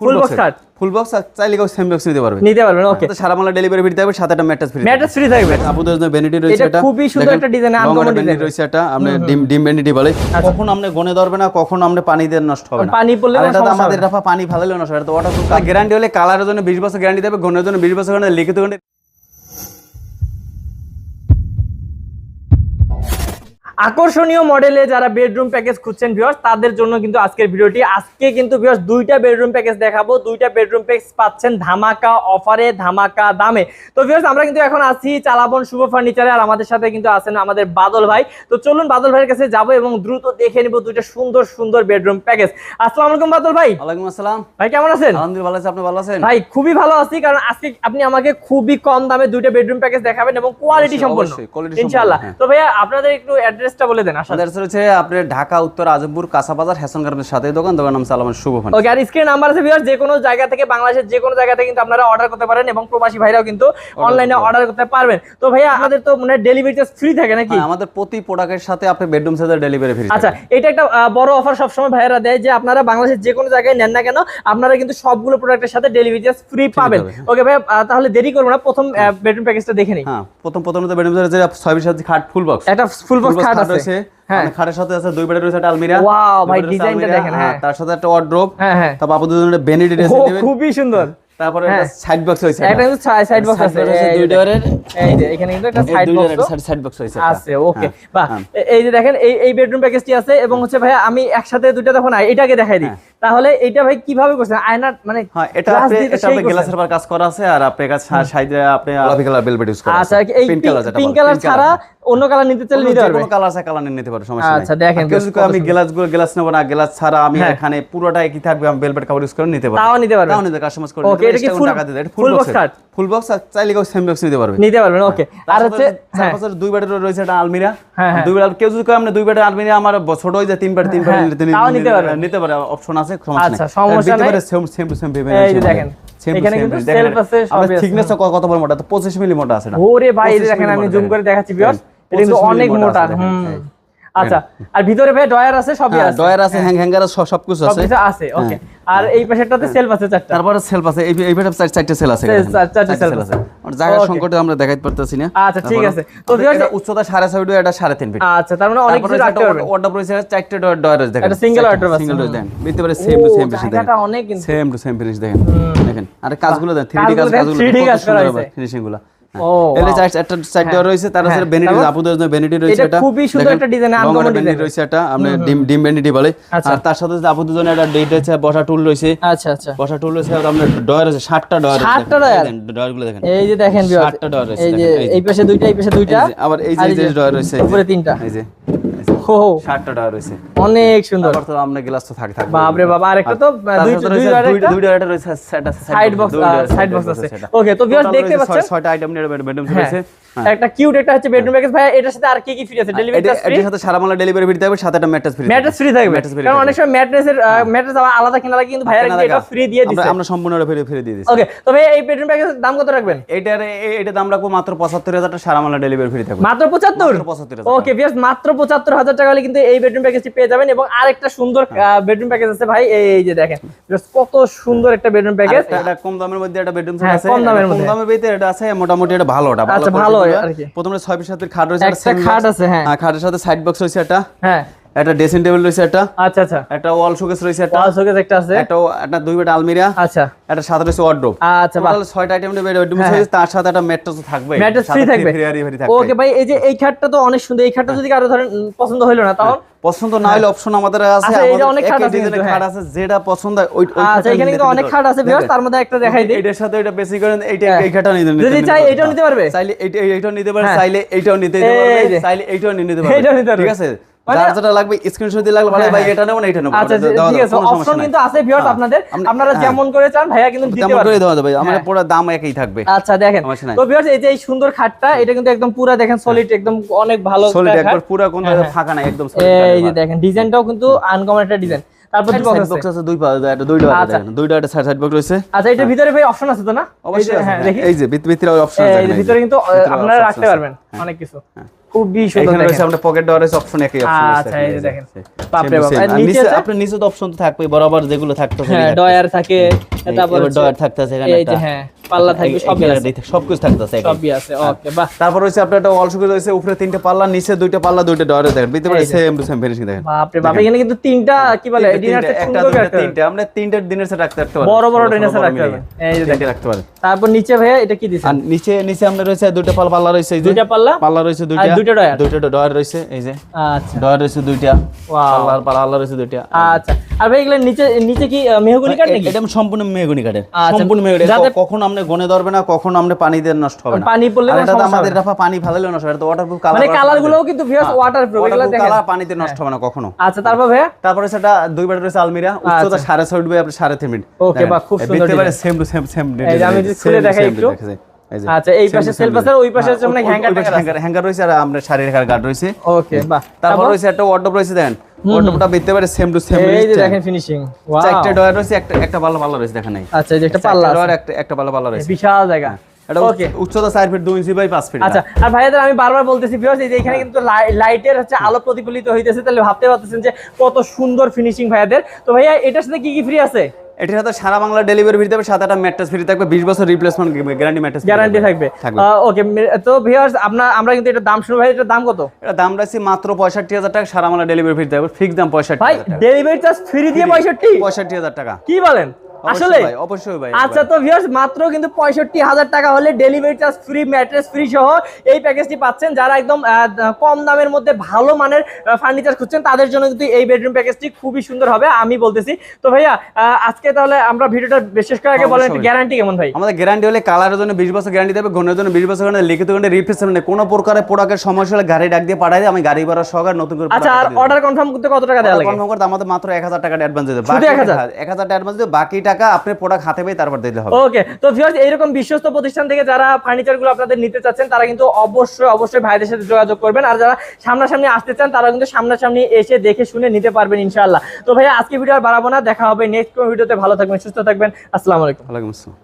Full box খাট ফুল box চাইলে কেউ সেম বক্স নিতে পারবে। নিতে পারবেন ওকে সারা মালা ডেলিভারি ফ্রি থাকবে সাথে একটা ম্যাট্রেস ফ্রি ম্যাট্রেস ফ্রি থাকবে। আপনাদের জন্য ভ্যানিটি রয়েছে এটা এটা। খুবই সুন্দর একটা design, uncommon ভ্যানিটি আচ্ছা। রয়েছে এটা। আপনি ডিম ডিম ভ্যানিটি বলে। কখন আপনি গনে ধরবে না কখন আপনি পানি দিয়ে নষ্ট হবে না। পানি পড়লে আর এটা তো আমাদের রাফা পানি ফালালে নষ্ট এটা তো গ্যারান্টি হলে কালারের জন্য 20 বছর গ্যারান্টি দেবে গনের জন্য 20 বছর গ্যারান্টি লিখিত গ্যারান্টি আকর্ষণীয় মডেলে যারা বেডরুম প্যাকেজ খুঁজছেন ভিউয়ার্স তাদের জন্য কিন্তু আজকের ভিডিওটি। আজকে কিন্তু ভিউয়ার্স দুইটা বেডরুম প্যাকেজ দেখাবো। দুইটা বেডরুম প্যাকেজ পাচ্ছেন ধামাকা অফারে ধামাকা দামে। তো ভিউয়ার্স আমরা কিন্তু এখন আছি চালাবন শুভ ফার্নিচারে আর আমাদের সাথে কিন্তু আছেন আমাদের বাদল ভাই। তো চলুন বাদল ভাইয়ের কাছে যাব এবং দ্রুত দেখে নিব দুইটা সুন্দর সুন্দর বেডরুম প্যাকেজ আসসালামু আলাইকুম বাদল ভাই। ওয়ালাইকুম আসসালাম। ভাই কেমন আছেন? আলহামদুলিল্লাহ ভালো আছি। আপনি ভালো আছেন? ভাই খুবই ভালো আছি কারণ আজকে আপনি আমাকে খুবই কম দামে দুইটা বেডরুম প্যাকেজ দেখাবেন এবং কোয়ালিটি সম্পন্ন। ইনশাআল্লাহ। হ্যাঁ। তো ভাইয়া আপনাদের একটু অ্যাড্রেসটা বলে দেন আসলে আমাদের হচ্ছে আপনার ঢাকা উত্তর আজমপুর কাঁচাবাজার হ্যাসন গার্মেন্টস সাথে দোকান। দোকান নাম সালামান শুভ ফান ওকে আর স্ক্রিন নাম্বার আছে ভিউয়ার যে কোনো জায়গা থেকে বাংলাদেশের যে কোনো জায়গা থেকে কিন্তু আপনারা অর্ডার করতে পারেন এবং প্রবাসী ভাইরাও কিন্তু অনলাইনে অর্ডার করতে পারবেন। তো ভাইয়া আমাদের তো মানে ডেলিভারি চার্জ ফ্রি থাকে নাকি? হ্যাঁ, আমাদের প্রতি প্রোডাক্টের সাথে আপনি বেডরুম সেটের ডেলিভারি ফ্রি আচ্ছা এটা একটা বড় অফার সবসময় ভাইয়ারা দেয় যে আপনারা বাংলাদেশের যে কোনো জায়গায় নেন না কেন আপনারা কিন্তু সবগুলো প্রোডাক্টের সাথে ডেলিভারি চার্জ ফ্রি পাবেন। ওকে ভাইয়া আহ, তাহলে দেরি করব না প্রথম বেডরুম প্যাকেজটা দেখে নিই। হ্যাঁ প্রথম প্রথম তো বেডরুম যে ছয় বিশ খাট ফুল বক্স একটা ফুল বক্স খাট আছে রয়েছে হ্যাঁ। খাটের সাথে আছে দুই বেডের রয়েছে আলমিরা Wow, ভাই, বেডের রয়েছে design টা আলমিরা, দেখেন, হ্যাঁ। তার সাথে একটা ওয়ার্ড্রোব হ্যাঁ হ্যাঁ তারপর আপনাদের জন্য বেনিডি ও, ড্রেসিং খুবই সুন্দর তারপরে হ্যাঁ। একটা সাইড বক্স হয়েছে একটা সাইড বক্স আছে এই দুই যে ডোরের এই যে এখানে কিন্তু একটা সাইড বক্স সাইড বক্স হয়েছে আছে ওকে হ্যাঁ, বাহ হ্যাঁ। এই যে দেখেন এই এই বেডরুম প্যাকেজটি আছে এবং হচ্ছে ভাই আমি একসাথে দুইটা তখন এটাকে দেখাই দিই তাহলে এটা ভাই কীভাবে করছেন আয়না মানে হ্যাঁ এটা আপনি আপনি। গ্লাসের পর কাজ করা আছে আর আপনার কাছে সাইডে আপনি গোলাপি কালার বেলভেট ইউজ করা আচ্ছা এই পিঙ্ক কালার ছাড়া। অন্য কালার নিতে চাইলে নিতে পারবে। কোনো কালার আছে কালার নিতে পারো সমস্যা নাই। আচ্ছা, দেখেন আর কত আমি গ্লাসগুলো গ্লাস নেব না গ্লাস ছাড়া আমি হ্যাঁ। এখানে পুরোটা একই থাকবে আমি কাভার ইউজ করে নিতে পারব। তাও নিতে পারবে। তাও নিতে কাস্টমাইজ করে Okay, এটা কি full- full box card? Full box চাইলে কেউ সেম বক্স নিতে পারবে। নিতে পারবেন ওকে আর হচ্ছে হ্যাঁ। দুই বেডের রয়েছে একটা আলমিরা। হ্যাঁ, হ্যাঁ। দুই বেড কেউ যদি কয় আমরা দুই বেডের আলমিরা আমার ছোট হয়ে যায় তিন বেড তিন বেড হ্যাঁ, নিতে পারবে। নিতে পারে অপশন আছে সমস্যা আচ্ছা, নেই। সমস্যা নিতে নাই। সেম সেম সেম দেখেন, এখানে কিন্তু self আছে, সবই আছে। কত বড় মোটা? তো 25 মিলি মোটা আছে না ওরে ভাই এই যে 25 দেখেন আমি জুম করে দেখাচ্ছি ভিউয়ার্স এটা কিন্তু 25 অনেক মোটা হুম। আচ্ছা আর ভিতরে ভাই ডয়ার আছে? সবই হ্যাঁ, আছে? ডয়ার আছে হ্যাং। হ্যাঙ্গার আছে সবকিছু আছে। সবকিছু আছে ওকে। আর এই পাশেরটাতে সেলফ আছে চারটা। তারপরে সেলফ আছে এই এই বেডে চার চারটে সেল আছে। চারটে আছে। আর জায়গার সংকটে আমরা দেখাইতে পারতেছি না। আচ্ছা, ঠিক আছে। তো উচ্চতা সাড়ে ছয় ফিট এটা সাড়ে তিন ফিট আচ্ছা তার মানে অনেক কিছু রাখতে পারবেন। ওয়ার্ডরোব রয়েছে চারটে ডয়ার ডয়ার রয়েছে দেখেন single wardrobe আছে, সিঙ্গেল ডয়ার দেখেন। পারে সেম টু সেম ফিনিশ দেখেন। জায়গাটা অনেক কিন্তু। সেম টু সেম ফিনিশ দেখেন। দেখেন। আর কাজগুলো দেখেন 3D কাজগুলো কাজ কাজগুলো 3D কাজ করা হয়েছে। ফিনিশিংগুলো। এলে চার একটা সাইড ডয়ার রয়েছে তার আছে হ্যাঁ, আপুদের জন্য বেনিটি রয়েছে এটা খুবই সুন্দর একটা একটা বেনিটি design। রয়েছে এটা। আপনি ডিম ডিম বেনিটি বলে। আচ্ছা। আর তার সাথে আপুদের জন্য একটা ডেট রয়েছে বসা টুল রয়েছে। আচ্ছা আচ্ছা। বসা টুল রয়েছে আর আপনার ডয়ার আছে ষাটটা ডয়ার ষাটটা ডয়ার? ডয়ারগুলো দেখেন এই যে দেখেন viewers, ষাটটা ডয়ার রয়েছে এই যে এই পাশে দুইটা এই পাশে দুইটা আবার এই যে ডয়ার রয়েছে উপরে তিনটা। এই যে। রয়েছে। অনেক সুন্দর। তারপর তো আপনার গ্লাস তো থাকে থাকবে। বাপরে বাবা আরেকটা তো আহ, দুই দুই রয়েছে দুই- একটা রয়েছে সাইড বক্স সাইড বক্স আছে ওকে তো ভিউয়ার্স দেখতে পাচ্ছেন? আইটেম নিয়ে বেডরুম রয়েছে। একটা কিউট একটা হচ্ছে বেডরুম প্যাকেজ ভাই এটার সাথে আর কি কি ফ্রি আছে? ডেলিভারি চার্জ ফ্রি এটার সাথে সারা মালা ডেলিভারি ফ্রি থাকবে সাথে একটা ম্যাট্রেস ফ্রি ম্যাট্রেস ফ্রি থাকবে। কারণ অনেক সময় ম্যাট্রেসের ম্যাট্রেস আবার আলাদা কিনা লাগে কিন্তু কিন্তু এটা ফ্রি দিয়ে দিচ্ছে আমরা সম্পূর্ণ ফ্রি ফ্রি দিয়ে দিচ্ছি ওকে তো ভাই এই বেডরুম দাম কত রাখবেন? এটার এটা দাম রাখব মাত্র পঁচাত্তর হাজার টাকা সারা মালা ডেলিভারি ফ্রি থাকবে। মাত্র পঁচাত্তর? মাত্র 75,000 ওকে মাত্র পঁচাত্তর হাজার টাকা হলে কিন্তু এই বেডরুম প্যাকেজটি পেয়ে যাবেন এবং আরেকটা সুন্দর হ্যাঁ। বেডরুম প্যাকেজ আছে ভাই এই যে দেখেন। কত সুন্দর একটা বেডরুম প্যাকেজ এটা কম দামের মধ্যে একটা বেডরুম হ্যাঁ, আছে। কম দামের মধ্যে। কম দামের ভিতরে এটা আছে মোটামুটি এটা ভালোটা আচ্ছা, ভালো। প্রথমে ছয় পিস সাথে খাট রয়েছে একটা খাট আছে, হ্যাঁ। খাটের সাথে সাইড বক্স রয়েছে একটা। হ্যাঁ। একটা ড্রেসিং টেবিল রয়েছে একটা। আচ্ছা আচ্ছা। একটা ওয়াল শোকেস রয়েছে একটা। ওয়াল শোকেস একটা আছে। একটা একটা দুই বেড আলমিরা। আচ্ছা। একটা সাথে রয়েছে ওয়ার্ডরোব আচ্ছা টোটাল ছয়টা আইটেম বেড বেডরুম হ্যাঁ, রয়েছে তার সাথে একটা ম্যাট্রেসও থাকবে। ম্যাট্রেস ফ্রি থাকবে। ওকে ভাই এই যে এই খাটটা তো অনেক সুন্দর। এই খাটটা যদি কারও ধরেন পছন্দ হইল না তখন পছন্দ না হলে অপশন আমাদের আছে। আচ্ছা, এই যে অনেক খাট আছে খাট হ্যাঁ। আছে যেটা পছন্দ হয় ওই আচ্ছা এখানে কিন্তু অনেক খাট আছে ভিউয়ার্স তার মধ্যে একটা দেখাই দিই। এটার সাথে এটা বেশি করেন এইটা হ্যাঁ। এই খাটটা নিতে নিতে যদি চাই এটাও নিতে পারবে? চাইলে এইটা এইটাও নিতে পারবে হ্যাঁ। চাইলে এইটাও নিতে পারবে চাইলে এইটাও নিতে পারবে। ঠিক আছে? যার যেটা লাগবে স্ক্রিনশট দিয়ে লাগলে হ্যাঁ, ভাই হ্যাঁ। এটা নেব না এটা নেব আচ্ছা ঠিক আছে অপশন কিন্তু আছে ভিউয়ার্স হ্যাঁ, আপনাদের। আপনারা। যেমন করে চান ভাইয়া কিন্তু দিতে তেমন করে দেওয়া যাবে। হ্যাঁ। পুরো দাম একই থাকবে। আচ্ছা দেখেন। তো ভিউয়ার্স এই যে এই সুন্দর খাটটা এটা কিন্তু একদম পুরো দেখেন সলিড একদম অনেক ভালো সলিড একবার পুরো কোন। ফাঁকা নাই একদম এই যে দেখেন ডিজাইনটাও কিন্তু আনকমন একটা ডিজাইন তারপর বক্স আছে। দুই দুইটা আচ্ছা। দুইটা একটা সাইড বক্স রয়েছে। আচ্ছা এটার ভিতরে ভাই অপশন আছে তো না? অবশ্যই হ্যাঁ। এই যে ভিতরে অপশন আছে। এই। ভিতরে কিন্তু আপনারা রাখতে পারবেন অনেক কিছু। খুবই সুন্দর এখানে রয়েছে। আপনার পকেট ডোরের অপশন একই অপশন আচ্ছা, এই যে দেখেন। বাপরে বাপ। আর নিচে আছে? আপনার নিচে তো অপশন তো থাকবে বরাবর যেগুলো থাকতো হ্যাঁ ডয়ার থাকে তারপর ডয়ার থাকতেছে এখানে একটা হ্যাঁ পাল্লা থাকবে সবই সবকিছু থাকতেছে সবই আছে ওকে বাহ। তারপর হচ্ছে আপনার একটা ওয়াল রয়েছে উপরে তিনটে পাল্লা নিচে দুইটা পাল্লা দুইটা ডয়ারে দেখেন। বুঝতে পারেন এই যে। সেম সেম ফিনিশিং দেখেন। বাপরে বাপ এখানে কিন্তু তিনটা কি বলে ডিনার সেট একটা সুন্দর করে দুইটা রাখতে হবে। তিনটে। আমরা তিনটে দিনের সেট রাখতে রাখতে বড় বড় ষোলো, dinner রাখতে মিলিয়ে। এই যে তিনটে রাখতে পারেন তারপর নিচে এটা কি দিছেন? আর নিচে নিচে আমরা রয়েছে দুইটা পাল পাল্লা রয়েছে এই যে। দুইটা পাল্লা? পাল্লা রয়েছে দুইটা। দুইটা ডয়ার? দুইটা ডয়ার রয়েছে এই যে। আচ্ছা। ডয়ার রয়েছে দুইটা। Wow. পাল্লার পাল্লা রয়েছে দুইটা। আচ্ছা। আর ভাই এগুলো নিচে নিচে কি মেহগনি কাঠ নাকি? এটা সম্পূর্ণ মেহগনি কাঠের। আচ্ছা, সম্পূর্ণ মেহগনি। যাতে- কখন আপনি গনে ধরবে না কখন আপনি পানি দিয়ে নষ্ট হবে না। পানি পড়লে এটা আমাদের রাফা পানি ফেলালেও নষ্ট হবে এটা তো ওয়াটারপ্রুফ কালার মানে কালার গুলোও কিন্তু ভিউয়ার্স ওয়াটারপ্রুফ এগুলো দেখেন। কালার পানিতে নষ্ট হবে না কখনো। আচ্ছা তারপর ভাইয়া? তারপরে সেটা দুই বেড রয়েছে আলমিরা উচ্চতা সাড়ে ছয় উঠবে আপনি সাড়ে তিন মিনিট। Okay, বাহ, খুব সুন্দর দেখতে পারে সেম টু সেম সেম এই যে আমি যদি খুলে দেখাই একটু। আচ্ছা, এই পাশে self আছে, ওই পাশে মানে hanger হ্যাঙ্গার রয়েছে আর আমরা রাখার গার্ড রয়েছে। ওকে বাহ। তারপর রয়েছে একটা ওয়ার্ডরোব রয়েছে দেখেন ওয়ার্ডরোবটা পেতে পারে সেম টু সেম এই যে দেখেন ফিনিশিং ওয়াও চারটে ডয়ার রয়েছে একটা একটা ভালো ভালো রয়েছে দেখেন নাই। আচ্ছা এই যে একটা পাল্লা ডয়ার। একটা একটা ভালো ভালো রয়েছে। বিশাল জায়গা। এটা ওকে উচ্চতা চার ফিট দুই ইঞ্চি বাই পাঁচ ফিট আচ্ছা আর ভাইয়াদের আমি বারবার বলতেছি ভিউয়ার্স এই যে এখানে কিন্তু লাইটের হচ্ছে আলো প্রতিফলিত হইতেছে তাহলে ভাবতে পারতেছেন যে কত সুন্দর ফিনিশিং ভাইয়াদের। তো ভাইয়া এটার সাথে কি কি ফ্রি আছে? এটির সাথে সারা বাংলা ডেলিভারি ফ্রি দেবে সাথে একটা ম্যাট্রেস ফ্রি থাকবে বিশ বছর রিপ্লেসমেন্ট গ্যারান্টি ম্যাট্রেস গ্যারান্টি থাকবে। থাকবে। ওকে তো ভিউয়ার্স আপনার আমরা কিন্তু এটা দাম শুরু ভাই এটার দাম কত? এটা দাম রাখছি মাত্র পঁয়ষট্টি হাজার টাকা সারা বাংলা ডেলিভারি ফ্রি থাকবে। ফিক্স দাম পঁয়ষট্টি ভাই ডেলিভারি চার্জ ফ্রি দিয়ে পঁয়ষট্টি? পঁয়ষট্টি হাজার টাকা। কি বলেন? আসলে ভাই, অবশ্যই ভাই আচ্ছা তো ভিউয়ার্স মাত্র কিন্তু পঁয়ষট্টি হাজার টাকা হলে delivery charge free mattress free সহ এই প্যাকেজটি পাচ্ছেন। যারা একদম কম দামের মধ্যে ভালো মানের ফার্নিচার খুঁজছেন তাদের জন্য কিন্তু এই বেডরুম প্যাকেজটি খুবই সুন্দর হবে আমি বলতেছি। তো ভাইয়া আজকে তাহলে আমরা ভিডিওটা বিশেষ করে আগে বলেন গ্যারান্টি কেমন ভাই? আমাদের গ্যারান্টি হলে কালারের জন্য বিশ বছর গ্যারান্টি দেবে ঘনের জন্য বিশ বছর গ্যারান্টি লিখিত গ্যারান্টি রিপ্লেসমেন্ট কোনো প্রকারের প্রোডাক্টের সমস্যা হলে গাড়ি ডাক দিয়ে পাঠাই দিই আমি গাড়ি ভাড়া সহকারে নতুন করে আচ্ছা আর অর্ডার কনফার্ম করতে কত টাকা দেওয়া লাগে? কনফার্ম করতে আমাদের মাত্র এক হাজার টাকা অ্যাডভান্স দিতে শুধু 1000? এক হাজার? টাকা অ্যাডভান্স দিতে বাকি টাকা আপনি প্রোডাক্ট হাতে পেয়ে তারপর দিতে হবে। ওকে তো ভিউয়ার্স এইরকম বিশ্বস্ত প্রতিষ্ঠান থেকে যারা ফার্নিচারগুলো আপনাদের নিতে চাচ্ছেন তারা কিন্তু অবশ্যই অবশ্যই ভাইদের সাথে যোগাযোগ করবেন। আর যারা সামনাসামনি আসতে চান তারা কিন্তু সামনাসামনি এসে দেখে শুনে নিতে পারবেন ইনশাআল্লাহ। তো ভাইয়া আজকে ভিডিও আর বাড়াবো না দেখা হবে নেক্সট কোনো ভিডিওতে ভালো থাকবেন সুস্থ থাকবেন। আসসালামু আলাইকুম। ওয়ালাইকুম আসসালাম।